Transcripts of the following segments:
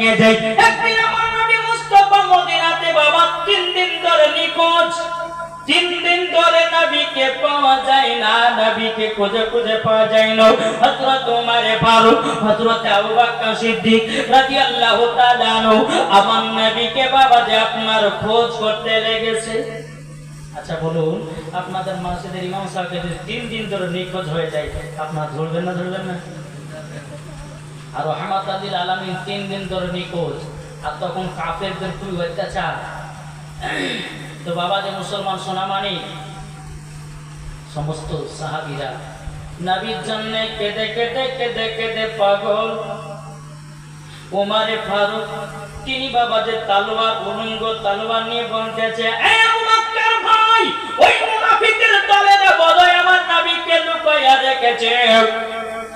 লেগে যায় একদিন আমার নবী মুস্তফা মদিনাতে বাবা, তিন দিন ধরে নিখোঁজ। তিন দিন ধরে নবীকে পাওয়া যায় না, নবীকে খুঁজে খুঁজে পাওয়া যায় না। হযরত উমারে ফারুক, হযরত আবু বকর সিদ্দিক রাদিয়াল্লাহু তাআলা আনহু, আমার নবীকে বাবা যে আপনার খোঁজ করতে লেগেছে। আচ্ছা বলুন, আপনাদের মসজিদের ইমাম সাহেব তিন দিন ধরে নিখোঁজ হয়ে যায়, আপনার ধরবেন না ধরবেন না? আর রহমাত আদিল আলমিন তিন দিন ধরে নিখোঁজ। আর তখন কাফেরদের খুবই অত্যাচার। তো বাবা যে মুসলমান সোনা মানি সমস্ত সাহাবিরা নবীর জন্য কেঁদে কেঁদে কেঁদে কেঁদে পাগল। উমারে ফারুক, তিনি বাবা যে তালোয়ার, উলঙ্গ তালোয়ার নিয়ে বলতেছে, "এ আবু ভাই, ওই মুনাফিকের দলের বড়ই আমার নবীকে লুকাইয়া রেখেছে।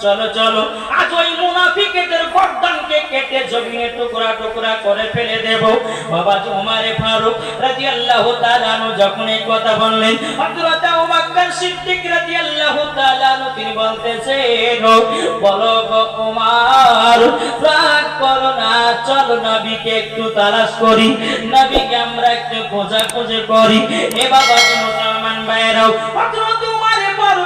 চলো চলো। আজ ওই মুনাফিকেদের গর্দানকে কেটে জমিনে টুকরা টুকরা করে ফেলে দেব। বাবা উমারে ফারুক রাদিয়াল্লাহু তাআলা যখন এই কথা বললেন, হযরত বকর সিদ্দিক রাদিয়াল্লাহু তাআলা তিনি বলতেছেন বলো গো উমার, রাগ করো না, চলো নবীকে একটু তালাশ করি। নবীকে আমরা একটু খোঁজা খুঁজে করি। এ বাবা মুসলমান ভাইরাও হযরত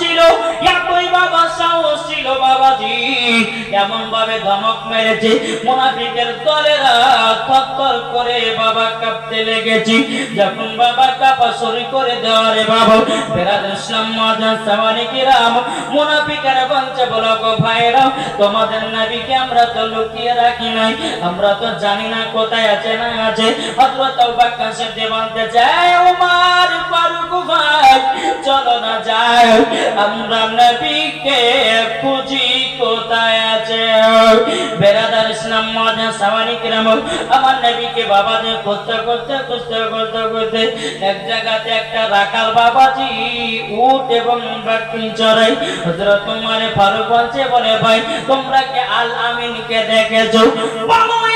ছিল এতই বাবা সাহস ছিল বাবাজি। এমন ভাবে ধমক মেরেছে, মুনাফিকের দলেরা থর করে বাবা কাঁপতে লেগেছি। যখন বাবা কাঁপা শুরু করে দেওয়ারে বাবা বেরাদ ইসলাম সামানি কিরাম, মুনাফিকের বলছে, বলো ভাইরা তোমাদের নবীকে আমরা তো লুকিয়ে রাখি নাই, আমরা তো জানি না কোথায় আছে, না আছে। হযরত আবু বকর সিদ্দিক বলতে চায় ওমর ফারুক ভাই, চলো না যাই আমরা নবীকে কোথায় আছে? বেরাদার ইসলাম সামানি কিরাম, আমার নবীকে বাবা যে এক জায়গাতে একটা রাখাল বাবাজি উট এবং চড়াই হযরত উমারে ফারুক বলে, ভাই, তোমরা কি আল আমিনকে দেখেছ? রাখালটা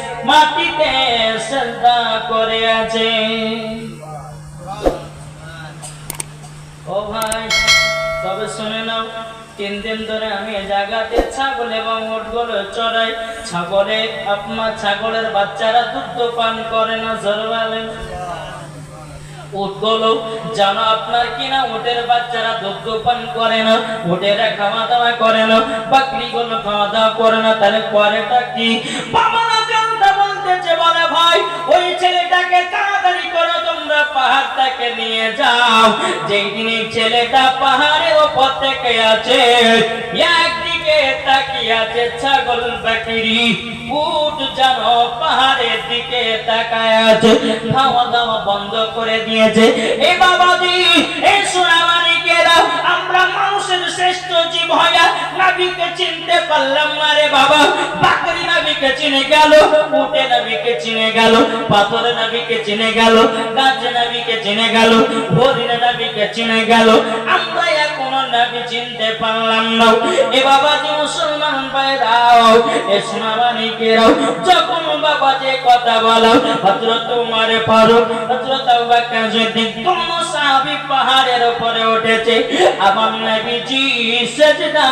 মাটিতে শ্রদ্ধা করে আছে। ও ভাই, তবে শুনে নাও, তিন দিন ধরে আমি এই জায়গাতে ছাগল এবং উটগুলো চড়াই। ছাগলে আপনার ছাগলের বাচ্চারা দুধ পান করে না জরবালেন উটগুলো যেন আপনার কিনা? উটের বাচ্চারা দুধ পান করে না উটেরা খাওয়া দাওয়া করে না, বাকরিগুলো খাওয়া দাওয়া করে না, তাহলে পরেটা কি? বাবারা জানতে বলে ভাই, ওই ছেলেটাকে তাড়াতাড়ি করে, তোমরা পাহাড় থেকে নিয়ে যাও। যেই দিন এই ছেলেটা পাহাড়ের ওপর থেকে আছে একদিকে তাকিয়ে আছে ছাগল বাকিরি, উট যেন পাহাড়ের দিকে তাকায় আছে খাওয়া দাওয়া বন্ধ করে দিয়েছে। এ বাবাজি এই সোনামানিকেরা, আমরা মানুষের শ্রেষ্ঠ জীব হইয়া নাবিকে চিনতে পারলাম না রে বাবা। বাকরি নাবিকে চিনে গেল, উটে নাবিকে চিনে গেল, পাথরে নাবিকে চিনে গেল, গাছ নাবিকে চিনে গেল, হরিণ নাবিকে চিনে গেল। আমরা এখনও নাবি চিনতে পারলাম না। এ বাবাজি মুসলমান ভাইরাও এ সোনামানিকেরাও যখন বাবা যে কথা বলো, হযরত উমর ফারুক, হযরত আবু বকর সিদ্দিক সাহাবী পাহাড়ের উপরে উঠেছে। আমার নবীজি সেজদা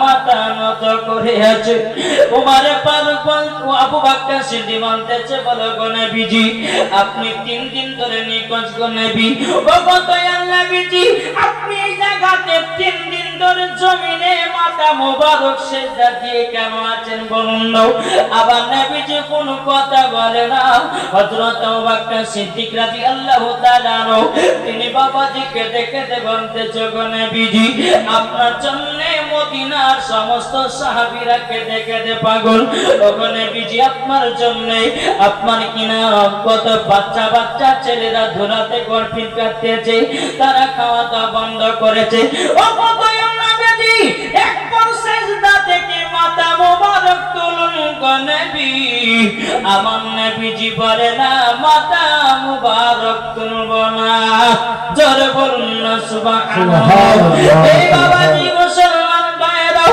মাথা নত করেছে উমার ফারুক আবু বকর সিদ্দিক বলতেছে, বলো গো নবীজি, আপনি তিন দিন ধরে নিখোঁজ গো নবী। ও গো দয়াল নবীজি, আপনি এই দিন ভিতরে জমিনে মাথা মোবারক সেজদা দিয়ে কেন আছেন বলুন না আবার নবীজি কোন কথা বলে না। হযরত সিদ্দিক রাদিয়াল্লাহু তাআলা তিনি বাবাজিকে দেখে দে বলতে গো নবীজি, আপনার জন্য মদিনার সমস্ত পাগল। ওগো নবীজি, আপনার জন্য আপনার কিনা কত বাচ্চা বাচ্চা ছেলেরা ধুলাতে গর্ফিল কাটতেছে, তারা খাওয়া দাওয়া বন্ধ করেছে। ও একবার সেজদা থেকে মাথা মোবারক তুলুন গো নবী? আমার নবীজি বলে না মাথা মোবারক তুলব না। জোরে বলুন সুবহানাল্লাহ। সুবহানাল্লাহ। এই বাবাজি মুসলমান ভাইরাও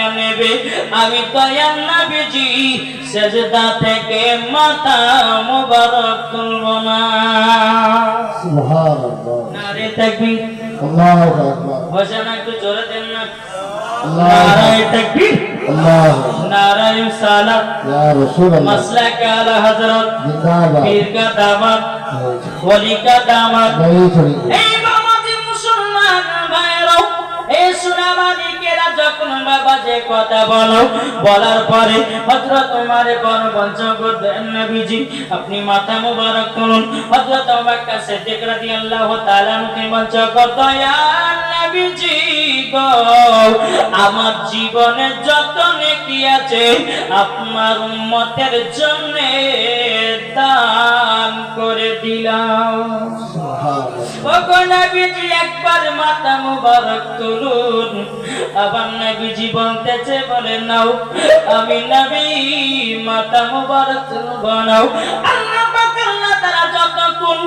নেবে আমি দয়াল নবীজি সেজদা থেকে মাথা মোবারক তুলব না। মুসলমান এই সুনামানি সুনামানিকেরা যখন বাবা কথা বলো বলার পরে হযরত উমারে বড় বঞ্চ করবেন নবীজি আপনি মাথা মুবারক করুন। হযরত আবাক্কা সিদ্দিক রাদিয়াল্লাহু তাআলা নুকে বঞ্চ করত নবীজি গো আমার জীবনে যত নেকি আছে আপনার উম্মতের জন্য দান করে দিলাম। নবীজি একবার মাথা মুবারক তুলুন আবার নবীজি বলতেছে বলে নাও। আমি নবী, মাতা মুবারক বানাও নাও। আল্লাহ পাক আল্লাহ তাআলা যতক্ষণ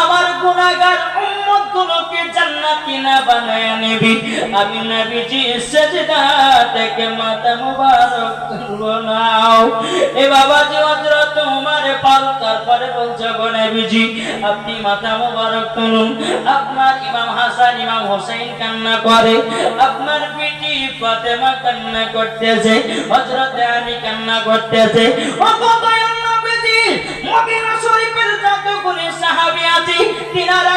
আমার গুনাহগার উম্মত জান্নাতি না বানায় নেবি আমি নবীজি সেজদা থেকে মাথা মুবারক তুলব নাও। এ বাবাজি হযরত উমর ফারুক তারপরে বলছে গো নবীজি আপনি মাথা মুবারক তুলুন। আপনার ইমাম হাসান, ইমাম হোসেন কান্না করে, আপনার পিটি ফাতেমা কান্না করতেছে, হযরত আলী কান্না করতেছে। ও কত নবীজি মদিনা শরীফের যতগুলি সাহাবী আছে, তিনারা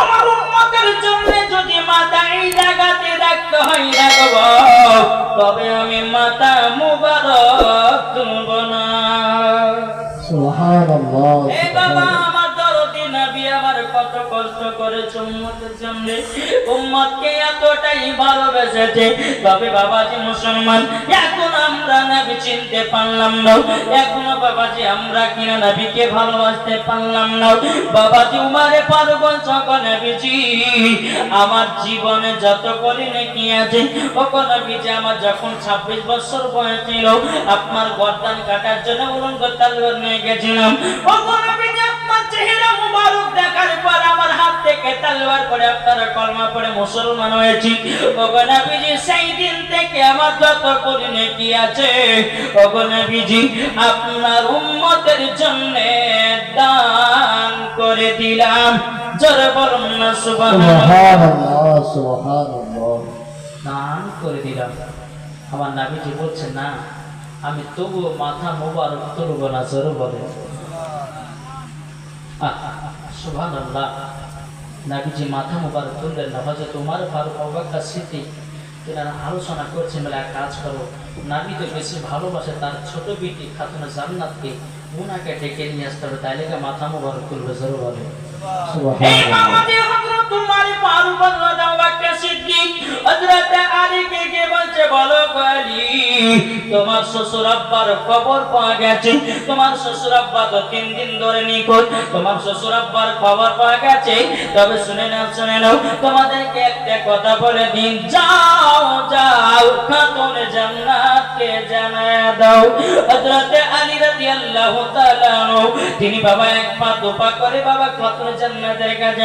আমার উম্মতের জন্য যদি মাথা এই রাখতে হয় রাখব তবে আমি মাথা মুবারক তুলব না। সুবহানাল্লাহ এ বাবা কষ্ট উম্মতের জন্য উম্মতকে এতটাই ভালোবেসেছে। তবে বাবাজি মুসলমান, এখন আমরা নবী চিনতে পারলাম না। এখনও বাবাজি আমরা কিনা নবীকে ভালোবাসতে পারলাম না। বাবাজি উমারে পারবন আমার জীবনে যত করি নাকি আছে ও নবীজি আমার যখন ছাব্বিশ বছর বয়স ছিল আপনার গর্দান কাটার জন্য উলঙ্গ নিয়ে গেছিলাম। আপনার চেহারা মুবারক দেখার পর আমার হাত থেকে তালুয়ার করে আপনারা কলমা পড়ে মুসলমান হয়েছি। নবীজি সেই দিন থেকে আমার যত আছে নবীজি আপনার উম্মতের জন্য দান করে দিলাম। জোরে বলুন না সুবহানাল্লাহ। দান করে দিলাম। আমার নাবিজি বলছে না আমি তবুও মাথা মোবারক তুলব না জোরে বলে সুভান আল্লাহ নাবিজি মাথা মোবারক তুললেন না হয়তো তোমার ফারুক অবাক্কা স্মৃতি তেনারা আলোচনা করছেন বলে এক কাজ করো। নাবি তো বেশি ভালোবাসে তার ছোট বিটি খাতুনা জান্নাতকে উনাকে ডেকে নিয়ে আসতে হবে। তাইলে মাথা মোবারক তুলবে জরুর তোমার ফারুক বকর সিদ্দিক হযরত আলীকে কে বলছে, বলো আলী তোমার শ্বশুর আব্বার খবর পাওয়া গেছে। তোমার শ্বশুর আব্বা তো তিন দিন ধরে নিখোঁজ। তোমার শ্বশুর আব্বার খবর পাওয়া গেছে। তবে শুনে নাও শুনে নাও, তোমাদেরকে একটা কথা বলে দিন। যাও যাও, খাতুন জান্নাতকে জানায় দাও। হযরতে আলী রাদিয়াল্লাহু তাআলা তিনি বাবা এক পা দোপা করে বাবা খাতুন জান্নাতের কাছে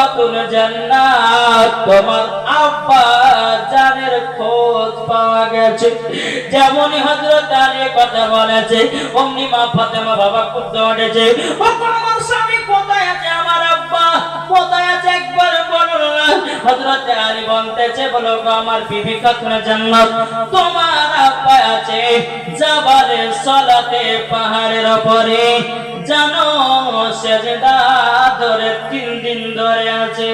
খাতুন জান্নাত, তোমার আব্বা জানের খোঁজ পাওয়া গেছে। যেমনই হযরত আলী কথা বলেছে, অমনি মা ফাতেমা বাবা দৌড়েছে ও আমার স্বামী কোথায় আছে? আমার আব্বা কোথায় আছে? একবার বলো না। হযরত আলী বলতেছে, বলো আমার বিবি খাতুন জান্নাত তোমার আব্বা আছে? জাবালে সলাতে পাহাড়ের উপরে জানো সেজদা ধরে তিন দিন ধরে আছে।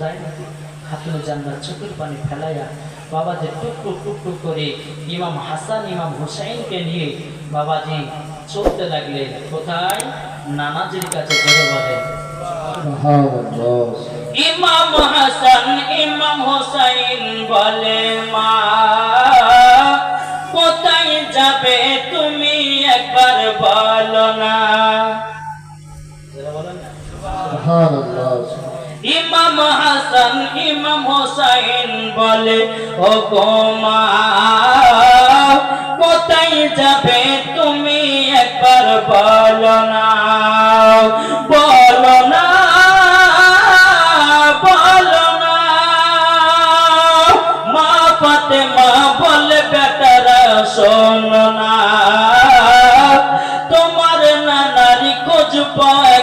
তাই খাতুন জান্নাত চোখের পানি ফেলাইয়া বাবাজি টুকটুক টুকটুক করে ইমাম হাসান ইমাম হুসাইনকে নিয়ে বাবাজি চলতে লাগলেন কোথায়? নানাজির কাছে ধরে বলে ইমাম হাসান ইমাম হুসাইন বলে মা বলো না ইমাম হাসান ইমাম হোসাইন বলে ও গোমা কোথায় যাবে তুমি একবার বলো না? বলো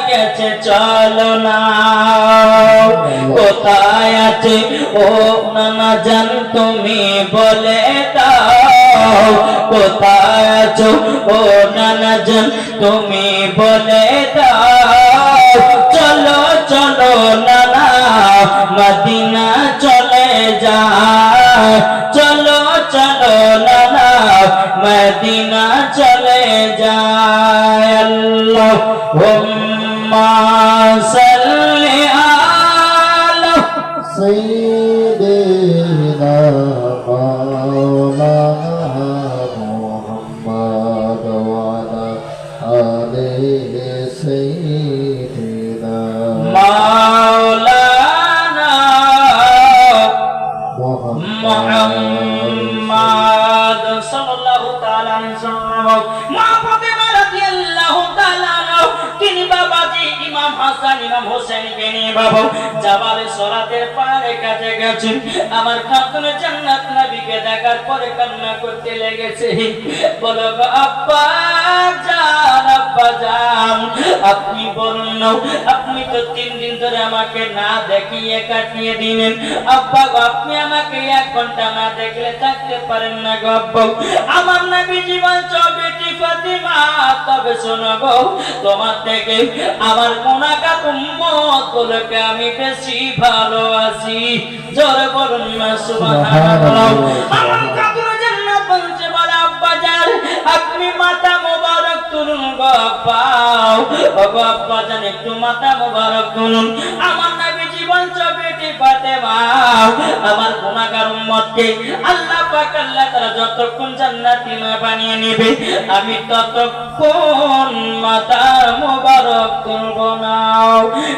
গেছে, চলো না। কোথায় আছে? ও নানা জান, তুমি বলে দাও। কোথায় আছো? ও নানা জান, তুমি পরে কান্না করতে লেগেছে। বলো আব্বা আব্বা আপনি বলুন আপনি তো তিন দিন ধরে আমাকে না দেখিয়ে কাটিয়ে দিলেন। আব্বা আপনি আমাকে এক ঘণ্টা না দেখলে থাকতে পারেন না আমার নবী জীবন বেটি ফাতিমা? তবে শোনো গো তোমার থেকে আমার উম্মত আমি বেশি ভালোবাসি। জোরে বলুন না সুবহানাল্লাহ। আমার কাকুর জান্নাত বলছে বলে আব্বা জান আপনি মাথা মোবারক আমার জান্নাতি আমি ততক্ষণ মোবারক তুলব না।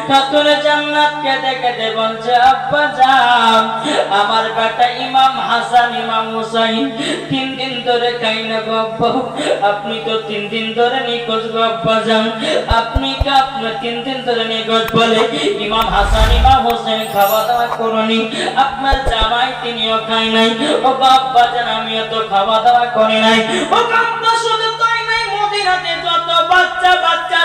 খাতুন জান্নাতকে দেখে দে বলছে, আব্বা, যান। আমার বেটা ইমাম হাসান, ইমাম হুসাইন, তিন দিন ধরে খাই না আপনি তো তিন দিন ধরে আপনি তিন দিন ধরে নিখোঁজ বলে? ইমাম হাসান, ইমাম হোসেন খাওয়া দাওয়া করনি। আপনার জামাই তিনিও খাই নাই। ও যান আমিও তো খাওয়া দাওয়া করি নাই। ও তাই নাই মদিনাতে যত বাচ্চা বাচ্চা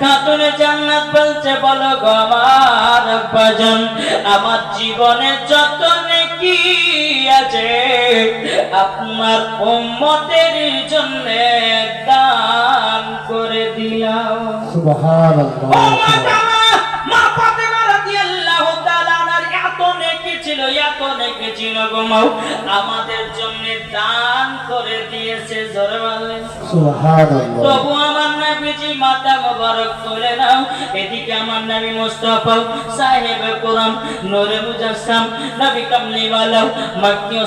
খাতুনে জান্নাত বলছে বলো গো আমার আব্বাজান আমার জীবনে যত নেকি আছে? আপনার উম্মতের জন্য দান করে দিলাম। সুবহানাল্লাহ। মাও। আমাদের জন্য দান করে দিয়েছে তবু আমার নবীজি মাথা মোবারক তুলে নাও এদিকে আমার নবী মুস্তাফা সাহেব কোরআন নূরে মুজাসসাম নবী কামলিওয়ালা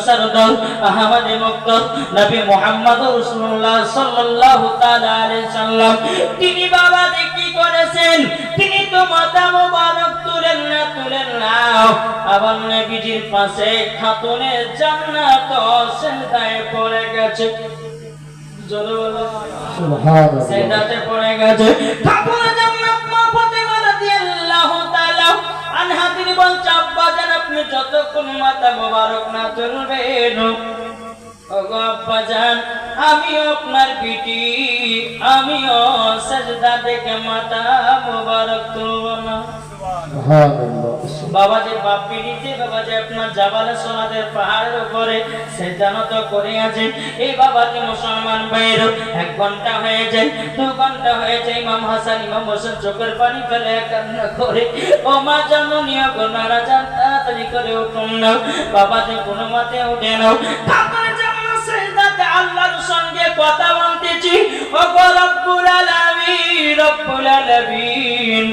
সরদার আহমদ মুক্তার নবী মুহাম্মদ রাসূলুল্লাহ সাল্লাল্লাহু তাআলা আলাইহি সাল্লাম। তিনি বাবা কি করেছেন? তিনি তো মাথা মোবারক তুলেন না তুলেন না। আমার আবার নবীজির পাশে খাতুনে জান্নাত সেজদায় পড়ে গেছে। সেজদাতে পড়ে গেছে। ঠাকুর জান্নাত মা ফাতেমা রাদিয়াল্লাহু তাআলা আনহা তিনি বলছে আব্বা জান আপনি যতক্ষণ মাথা মোবারক না তুলবেন ওগো আব্বা জান আমিও আপনার বিটি আমিও সেজদা থেকে মাথা মোবারক তুলব না। সুবহানাল্লাহ বাবাজি বাপ পিড়িতে বাবাজি আপনার জাবালে সোনাদের পাহাড়ের উপরে সে জানত করে আছে। এই বাবাজি মুসলমান ভাইয়ের এক ঘণ্টা হয়ে যায়, দু ঘণ্টা হয়ে যায় ইমাম হাসান, ইমাম হোসেন চোখের পানি ফেলে কান্না করে। ও মা জননীয় গোনারা যান, তাড়াতাড়ি করে উঠুন না বাবাজি কোনো মতে উঠে নাও। তারপরে যেমন সেজদাতে আল্লাহর সঙ্গে কথা বলতেছি। ও গো রব্বুল আলামিন।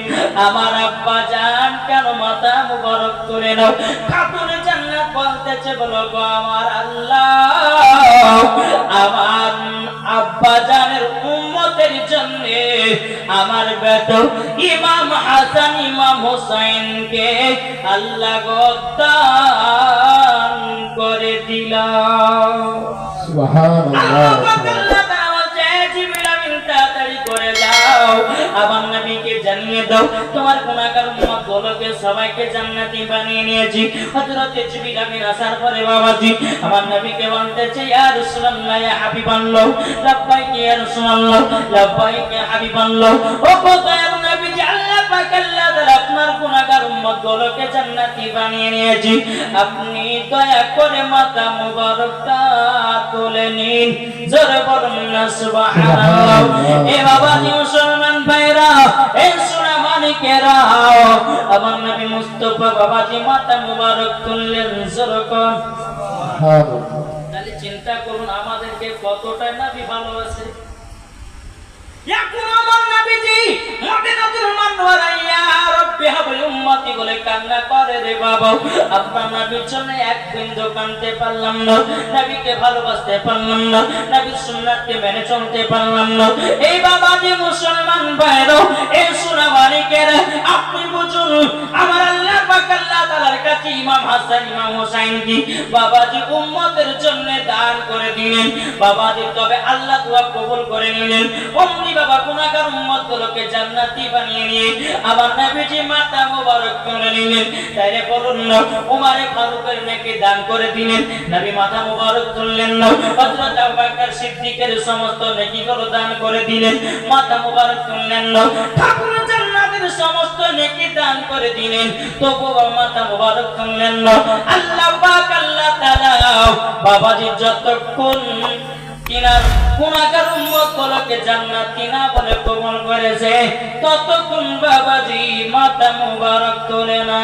আমার আব্বা জান কেন মাথা মুবারক করে নাও? খাতুন জান্নাত বলতেছে বলো গো আমার আল্লাহ। আমার আব্বা জানের উম্মতের জন্য আমার বেটো ইমাম হাসান ইমাম হোসেনকে আল্লাহ গো দান করে দিলাম। সুবহানাল্লাহ। আমার নবীকে জানিয়ে দাও, তোমার গুনাহগার উম্মত গুলোকে সবাইকে জান্নাতি বানিয়ে নিয়েছি। হযরত জিবরিল আমিন আসার পরে বাবাজি আমার নবীকে বলতেছে ইয়া রাসূলুল্লাহ, ইয়া হাবিবাল্লাহ, লাব্বাইক, ইয়া রাসূলুল্লাহ, লাব্বাইক, ইয়া হাবিবাল্লাহ, ও কোথায় নবীজি, আল্লাহ পাক আপনার গুনাহগার উম্মত গুলোকে জান্নাতি বানিয়ে নিয়েছি। আপনি দয়া করে মাথা মুবারকটা তুলে নিন। জোরে বলুন না সুবহানাল্লাহ। এ বাবা মুসলমান ভাইরা, এ সোনা মানিকেরা আমার নবী মুস্তাফা বাবাজি মুবারক তুললেন, জোরে তাহলে চিন্তা করুন, আমাদেরকে কতটা নবী ভালোবাসে। এখন আমার আপনি বুঝুন, আমার কাছে বাবাজি উম্মতের জন্য দান করে দিলেন বাবাজি তবে আল্লাহ কবুল করে নিলেন, অমনি বাবা উম্মত গুলোকে জান্নাতি বানিয়ে নিয়ে আমার নবীজি মাথা মোবারক করে নিলেন। তাইলে বলুন না, উমারে ফারুকের নেকি দান করে দিলেন? নবী মাথা মোবারক তুললেন না। হযরত আবু বকর সিদ্দিকের সমস্ত নেকিগুলো দান করে দিলেন। মাথা মোবারক তুললেন না। ঠাকুর জান্নাতের সমস্ত নেকি দান করে দিলেন। তবুও মাথা মোবারক তুললেন না। আল্লাহ পাক, আল্লাহ তাআলা বাবাজি যতক্ষণ কিনার গুণাগার উম্মত গুলোকে জান্নাতি না বলে কবুল করেছে। ততক্ষণ বাবাজি মাতা মুবারক তোলে না।